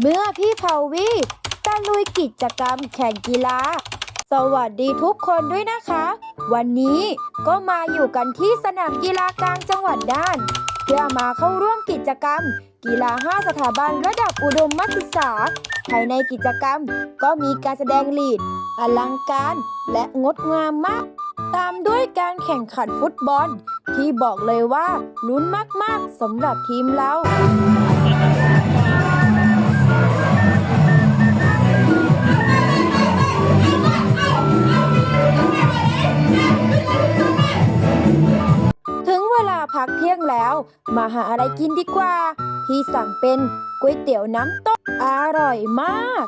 เมื่อพี่เผาวีตะลุยกิจกรรมแข่งกีฬา สวัสดีทุกคนด้วยนะคะ วันนี้ก็มาอยู่กันที่สนามกีฬากลางจังหวัดน่าน เพื่อมาเข้าร่วมกิจกรรม กีฬา 5 สถาบันระดับอุดมศึกษา ภายในกิจกรรมก็มีการแสดงลีด อลังการและงดงามมาก ตามด้วยการแข่งขันฟุตบอล ที่บอกเลยว่าลุ้นมากๆสำหรับทีมเรา พักเที่ยงแล้ว มาหาอะไรกินดีกว่า พี่สั่งเป็นก๋วยเตี๋ยวน้ำตกอร่อยมาก